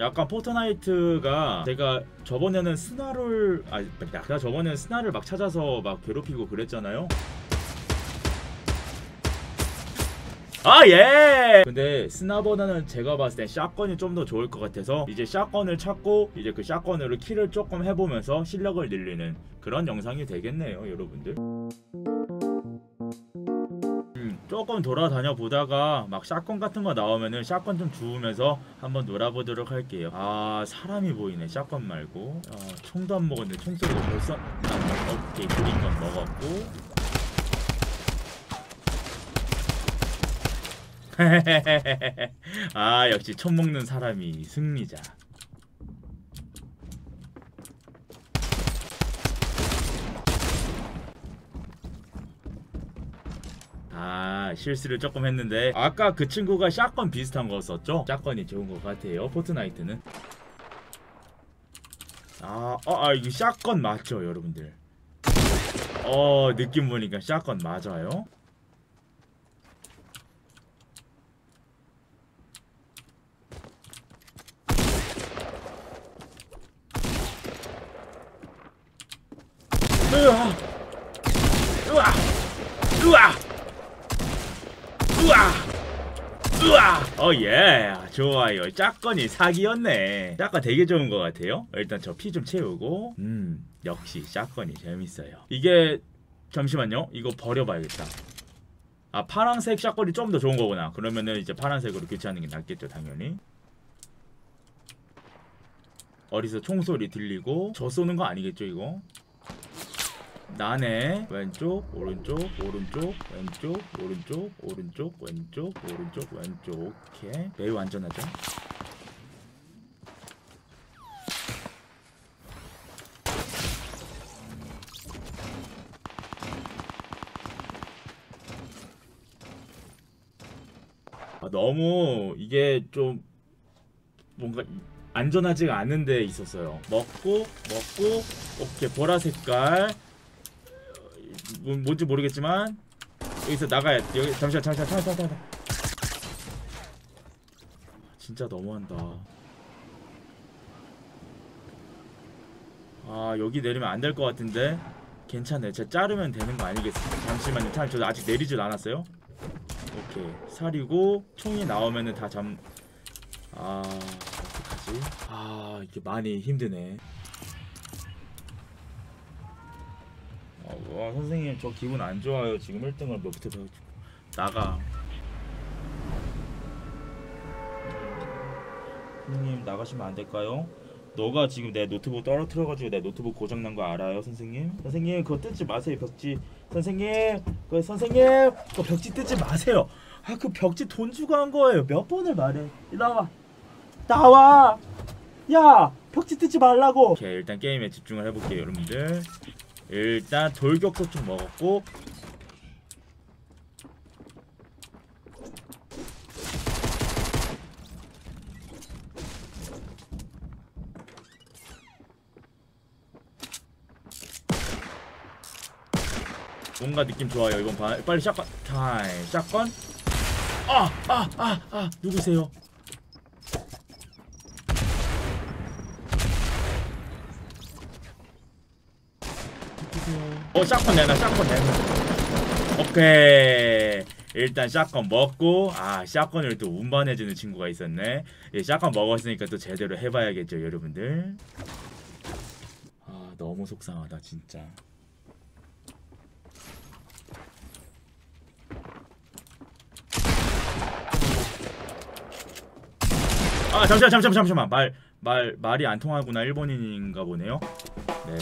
약간 포트나이트가 제가 저번에는 스나를 아 제가 저번에는 스나를 막 찾아서 막 괴롭히고 그랬잖아요. 아 예! 근데 스나보다는 제가 봤을 땐 샷건이 좀 더 좋을 것 같아서 이제 샷건을 찾고 이제 그 샷건으로 킬을 조금 해보면서 실력을 늘리는 그런 영상이 되겠네요 여러분들 음, 조금 돌아다녀 보다가 막 샷건 같은 거 나오면은 샷건 좀 주우면서 한번 놀아보도록 할게요. 아 사람이 보이네 샷건 말고. 아, 총도 안 먹었는데 총소리가 벌써 아, 오케이 드린 건 먹었고. 아 역시 총 먹는 사람이 승리자. 아 실수를 조금 했는데 아까 그 친구가 샷건 비슷한 거 썼죠? 샷건이 좋은 것 같아요 포트나이트는 아, 어, 아 이거 샷건 맞죠 여러분들 어 느낌 보니까 샷건 맞아요 으아! 으아! 으아! 으아! 으아! 어, 예. 좋아요. 짝건이 사기였네. 짝건 되게 좋은 것 같아요. 일단 저 피 좀 채우고. 음, 역시 짝건이 재밌어요. 이게, 잠시만요. 이거 버려봐야겠다. 아, 파란색 샷건이 좀 더 좋은 거구나. 그러면은 이제 파란색으로 교체하는 게 낫겠죠, 당연히. 어디서 총소리 들리고, 저 쏘는 거 아니겠죠, 이거? 나네 왼쪽 오른쪽 오른쪽 왼쪽 오른쪽 오른쪽 왼쪽 오른쪽 왼쪽. 오케이. 매우 안전하죠? 아, 너무 이게 좀 뭔가 안전하지가 않은 데 있었어요. 먹고 먹고 오케이. 보라 색깔. 뭐, 뭔지 모르겠지만 여기서 나가야 여기 잠시만 잠시만 잠시만 잠시만 진짜 너무한다. 아 여기 내리면 안 될 것 같은데? 괜찮네. 제가 자르면 되는 거 아니겠습니까? 잠시만요. 참, 저 아직 내리질 않았어요. 오케이. 살이고 총이 나오면은 다 잠 아 어떡하지? 아 이게 많이 힘드네 와 선생님 저 기분 안 좋아요. 지금 1등을 몇부터 배워주고 나가. 선생님 나가시면 안 될까요? 너가 지금 내 노트북 떨어뜨려가지고 내 노트북 고장난 거 알아요 선생님? 선생님 그거 뜯지 마세요 벽지. 선생님 그 선생님 그 벽지 뜯지 마세요. 아 그 벽지 돈 주고 한 거예요. 몇 번을 말해? 나와. 나와. 야 벽지 뜯지 말라고. 오케이 일단 게임에 집중을 해볼게요 여러분들 일단 돌격도 좀 먹었고. 뭔가 느낌 좋아요. 이번 반 빨리 샷건 타임 샷건. 아아아아 아, 아, 누구세요 어 샷건 내놔 샷건 내놔. 오케이. 일단 샷건 먹고 아 샷건을 또 운반해주는 친구가 있었네. 예, 샷건 먹었으니까 또 제대로 해봐야겠죠 여러분들. 아 너무 속상하다 진짜. 아 잠시만 잠시만 잠시만. 말 말 말이 안 통하구나. 일본인인가 보네요. 네